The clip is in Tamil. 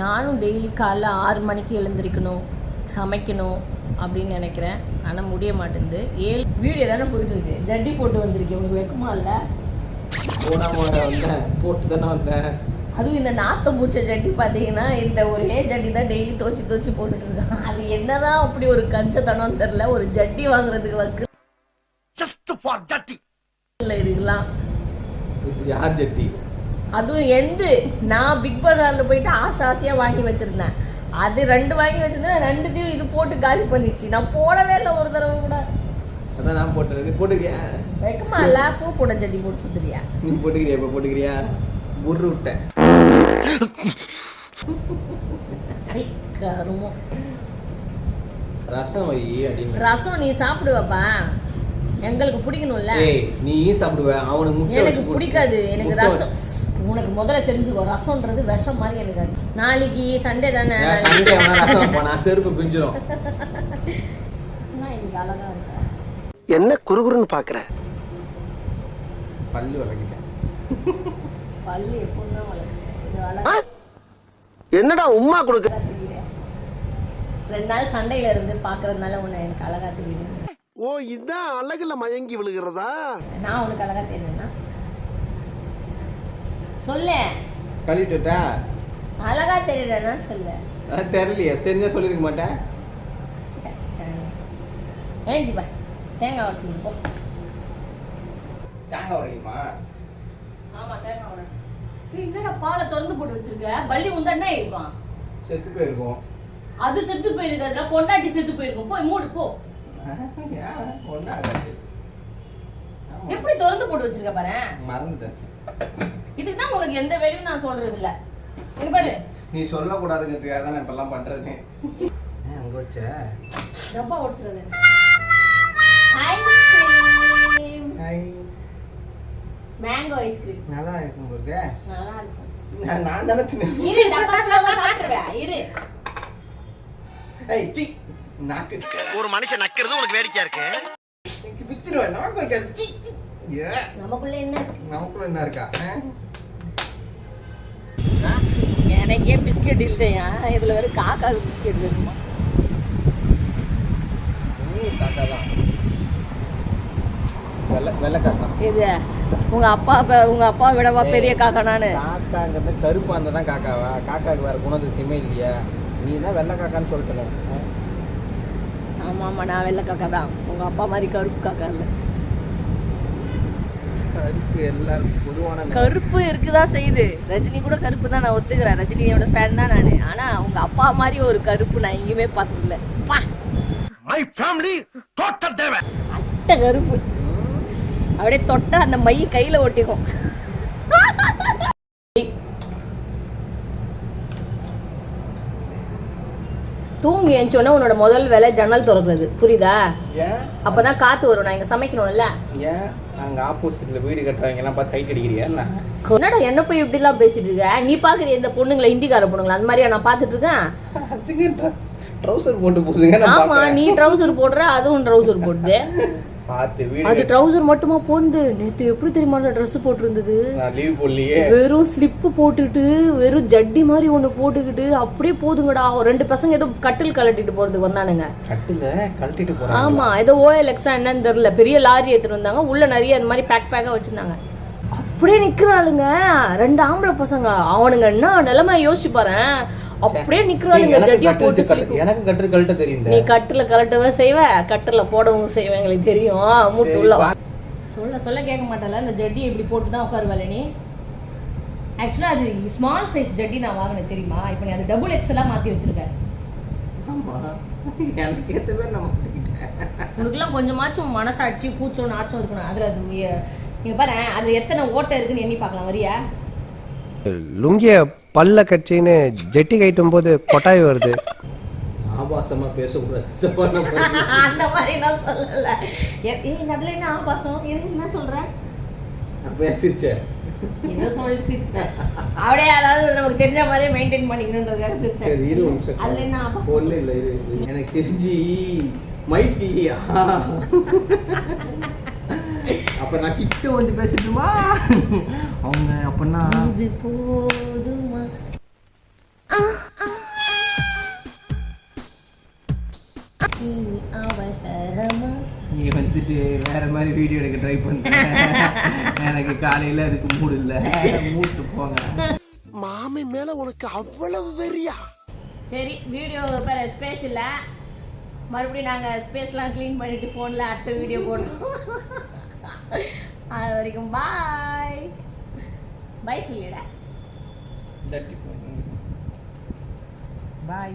நானும் டெய்லி காலைல ஆறு மணிக்கு எழுந்திருக்கணும் சமைக்கணும் அப்படின்னு நினைக்கிறேன். ஆனால் முடிய மாட்டேங்குது. ஏழு வீடியோ தானே போயிட்டு இருக்கு. ஜட்டி போட்டு வந்திருக்கேன். உங்களுக்கு வெக்கமா இல்லை? வந்தேன். போட்டு தானே வந்தேன். அதுவும் இந்த நாத்தம் பூச்ச ஜட்டி பார்த்தீங்கன்னா இந்த ஒரே ஜட்டி தான் டெய்லி தோச்சி தோச்சி போட்டுட்டு இருக்கான். அது என்னதான் அப்படி ஒரு கஞ்சத்தனம் தெரில ஒரு ஜட்டி வாங்குறதுக்கு வக்கு. ஜஸ்ட் ஃபார் ஜட்டி. இல்லை இதுக்கெல்லாம் இது யார் ஜட்டி? அதுவும் எந்த நான் பிக் பஜார்ல போயிட்டு ஆசை ஆசையா வாங்கி வச்சிருந்தேன். அது ரெண்டு வாங்கி வச்சிருந்தேன் ரெண்டுத்தையும் இது போட்டு காலி பண்ணிடுச்சு. நான் போடவே இல்லை ஒரு தடவை கூட. அதான் நான் போட்டேன் நீ போட்டுக்கிறியா? வெக்கமா இல்ல பூ போட ஜட்டி போட்டு சுத்துறியா? நீ போட்டுக்கிறியா? இப்போ போட்டுக்கிறியா? புர்ரு விட்டேன் கருமம் ரசம் வை அப்படின்னு. ரசம் நீ சாப்பிடுவப்பா. எங்களுக்கு பிடிக்கணும்ல. ஏய் நீயும் சாப்பிடுவ. அவனுக்கு எனக்கு பிடிக்காது. எனக்கு ரசம். உனக்கு முதல்ல தெரிஞ்சுக்கோ ரசம்ன்றது விஷம் மாதிரி எனக்கு அது. நாளைக்கு சண்டே தானே? சண்டே ரசம். நான் செருப்பு பிஞ்சிரும். அழகா இருக்கா? என்ன குறுகுறுன்னு பாக்குற? பல்லு வளர்க்கிட்டேன். பல்லு எப்பவுமே என்னடா உம்மா கொடுக்க? ரெண்டு நாள் சண்டையில இருந்து பாக்குறதுனால உன்னை எனக்கு அழகா தெரியுது. ஓ இதான் அழகுல மயங்கி விழுகிறதா? நான் உனக்கு அழகா தெரியுதுன்னா சொல்ல. கழுவிட்டுட்டா அழகா தெரியுறேன்னா சொல்ல. அதான் தெரியலையே. சரிஞ்சா சொல்லிருக்க மாட்டேன் ஏஞ்சி பா. தேங்காய் வச்சுக்கோ போ. தேங்காய் உடையுமா ஆமா தேங்காய் உடை. என்னடா பாலை திறந்து போட்டு வச்சிருக்க? பள்ளி உந்தன்னா இருக்கும்? செத்து போயிருக்கோம். அது செத்து போயிருக்கு. அதுல பொண்டாட்டி செத்து போயிருக்கும். போய் மூடு போ. எப்படி திறந்து போட்டு வச்சிருக்க பாரு? மறந்துட்டேன். இதுக்கு தான் உனக்கு எந்த வேலையும் நான் சொல்றது இல்ல பாரு. நீ சொல்லக்கூடாதுங்கிறதுக்காக தான் நான் இப்பெல்லாம் பண்றது. அங்க வச்ச? டப்பா ஐஸ்கிரீம். Hi mango ice cream. நல்லா இருக்கும் உங்களுக்கு நல்லா இருக்கும். நான் நான் தானே தின்னு இரு டப்பா ஃபுல்லாவா சாப்பிட்டுருவேன் இரு. ஏய் சி நாக்கு. ஒரு மனுஷன் நக்கிறது உனக்கு வேடிக்கையா இருக்கு? பிச்சிருவேன் நாக்கு வைக்காது. நமக்குள்ள என்ன? இருக்கு? நமக்குள்ள என்ன இருக்கா? எனக்கே பிஸ்கெட் இல்லையா? இதுல வேற காக்காவுக்கு பிஸ்கெட் வேணுமா? காக்கா தான். வெள்ளை காக்கா. இது உங்க அப்பா உங்க அப்பா விடவா பெரிய காக்கா நானு? காக்காங்கிறது கருப்பா இருந்தா தான் காக்காவா? காக்காக்கு வேற குணதிசயமே இல்லையா. நீ தான் வெள்ளை காக்கான்னு சொல்லிட்டு ஆமா ஆமா நான் வெள்ளை காக்கா தான். உங்க அப்பா மாதிரி கருப்பு காக்கா இல்ல. கருப்பு எல்லாருக்கும் பொதுவான. கருப்பு இருக்குதான் செய்யுது ரஜினி கூட கருப்பு தான் நான் ஒத்துக்கிறேன். ரஜினியோட ஃபேன் தான் நானு. ஆனா உங்க அப்பா மாதிரி ஒரு கருப்பு நான் எங்கேயுமே பார்த்ததில்ல மை ஃபேமிலி டோட்டல் தேவை அட்டை கருப்பு. அப்படியே தொட்டா அந்த மை கையில ஒட்டிக்கும். தூங்கி எழுந்தோடனே உன்னோட முதல் வேலை ஜன்னல் திறக்கிறது. புரியுதா? அப்பதான் காத்து வரும். நான் இங்க சமைக்கணும்ல. அங்க ஆப்போசிட்ல வீடு கட்டுறவங்க எல்லாம் பார்த்து சைட் அடிக்கிறியா என்ன? என்னடா என்ன போய் இப்படி எல்லாம் பேசிட்டு இருக்க நீ பாக்குற இந்த பொண்ணுங்களை ஹிந்திக்கார பொண்ணுங்களா அந்த மாதிரியா நான் பாத்துட்டு இருக்கேன் ட்ரௌசர் போட்டு போகுதுங்க ஆமா. நீ ட்ரௌசர் போடுற அதுவும் ட்ரௌசர் போடுது. பார்த்து அது. ட்ரௌசர் மட்டுமா போந்து? நேத்து எப்படி தெரியுமா ட்ரெஸ் போட்டிருந்தது? லீவ் போடலையே. வெறும் ஸ்லிப்பு போட்டுட்டு வெறும் ஜட்டி மாதிரி ஒண்ணு போட்டுக்கிட்டு அப்படியே போதுங்கடா. ரெண்டு பசங்க ஏதோ கட்டில் கலட்டிட்டு போறதுக்கு வந்தானுங்க. கட்டில? கழட்டிட்டு போறாங்க ஆமா ஏதோ ஓஎல்எக்ஸா என்னன்னு தெரியல. பெரிய லாரி எடுத்துட்டு வந்தாங்க. உள்ள நிறைய அந்த மாதிரி பேக் பேக்கா வச்சிருந்தாங்க. அப்படியே நிக்கிறாளுங்க. ரெண்டு ஆம்பளை பசங்க. அவனுங்க என்ன நிலைமை யோசிச்சு பாரு. அப்படியே நிக்கிறாளுங்க எனக்கு ஜட்டியை போட்டு. எனக்கு கட்டு கழட்ட தெரியும் நீ கட்டில கலட்டவும் செய்வ கட்டில போடவும் செய்வ எங்களுக்கு தெரியும். மூட்டு உள்ள. சொல்ல சொல்ல கேட்க மாட்டல இந்த ஜட்டி இப்படி போட்டு தான் உட்காருவல நீ? ஆக்சுவலா அது ஸ்மால் சைஸ் ஜட்டி நான் வாங்கினேன் தெரியுமா? இப்போ நீ அது டபுள் எக்ஸ்எல்லாம் மாத்தி வச்சிருக்க. ஆமா. எனக்கு பேர் நான் உனக்குலாம் கொஞ்சமாச்சும் மனசாட்சி கூச்சம் நாச்சம் இருக்கணும். அதுல அது நீங்க பாரு அதுல எத்தனை ஓட்டை இருக்குன்னு எண்ணி பார்க்கலாம் வரியா? லுங்கிய பல்ல கட்சின்னு ஜெட்டி கட்டும் போது கொட்டாய் வருது. ஆபாசமா பேசக்கூடாது. அந்த மாதிரி நான் சொல்லல. ஏய், அதுல என்ன ஆபாசம்? என்ன அப்படியே அதாவது நமக்கு தெரிஞ்ச மாதிரியே மெயின்டைன் பண்ணிக்கணுன்றதுக்காக சிரிச்சேன். சரி இரு ஒரு நிமிஷம். அதுல என்ன ஆபாசம்? ஒண்ணும் இல்ல. எனக்கு தெரிஞ்சு மைக்கியா அப்ப நான் கிட்ட வந்து பேசட்டுமா? அவங்க அப்படின்னா இது போதுமா? நீ வந்துட்டு வேற மாதிரி வீடியோ எடுக்க ட்ரை பண்ண எனக்கு காலையில அதுக்கு மூடு இல்லை. மூட்டு போங்க. மாமி மேல உனக்கு அவ்வளவு வெறியா? சரி வீடியோ பேர் ஸ்பேஸ் இல்ல. மறுபடியும் நாங்க ஸ்பேஸ் எல்லாம் கிளீன் பண்ணிட்டு போன்ல அடுத்த வீடியோ போடுறோம் அது வரைக்கும் பாய் பை சொல்லிடா. பாய்